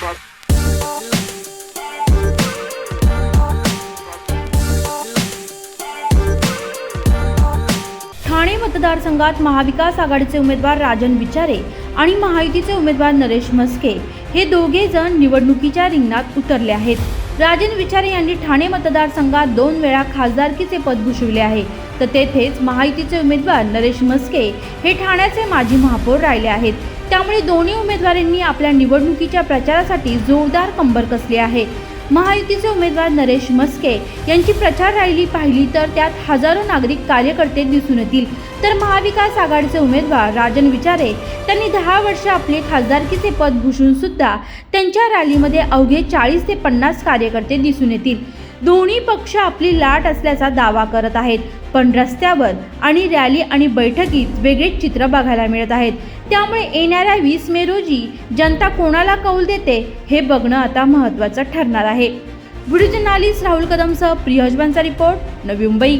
ठाणे मतदारसंघात महाविकास आघाडीचे उमेदवार राजन विचारे आणि महायुतीचे उमेदवार नरेश मस्के हे दोघे जण निवडणुकीच्या रिंगणात उतरले आहेत. राजन विचारे यांनी ठाणे मतदारसंघात दोन वेळा खासदारकीचे पद भूषविले आहे. तर तेथेच महायुतीचे उमेदवार नरेश म्हस्के हे ठाण्याचे माजी महापौर राहिले आहेत. त्यामुळे दोन्ही उमेदवारांनी आपल्या निवडणुकीच्या प्रचारासाठी जोरदार कंबर कसली आहे. महायुतीचे उमेदवार नरेश मस्के यांची प्रचार रॅली पाहिली तर त्यात हजारो नागरिक कार्यकर्ते दिसून येतील. तर महाविकास आघाडीचे उमेदवार राजन विचारे त्यांनी दहा वर्ष आपले खासदारकीचे पद भूषून सुद्धा त्यांच्या रॅलीमध्ये अवघे चाळीस ते पन्नास कार्यकर्ते दिसून येतील. दोन्ही पक्ष आपली लाट असल्याचा दावा करत आहेत. पण रस्त्यावर आणि रॅली आणि बैठकीत वेगळेच चित्र बघायला मिळत आहेत. त्यामुळे येणाऱ्या वीस मे रोजी जनता कोणाला कौल देते हे बघणं आता महत्त्वाचं ठरणार आहे. व्हिडिओ जर्नालिस्ट राहुल कदमसह प्रियजबांचा रिपोर्ट नवी मुंबई.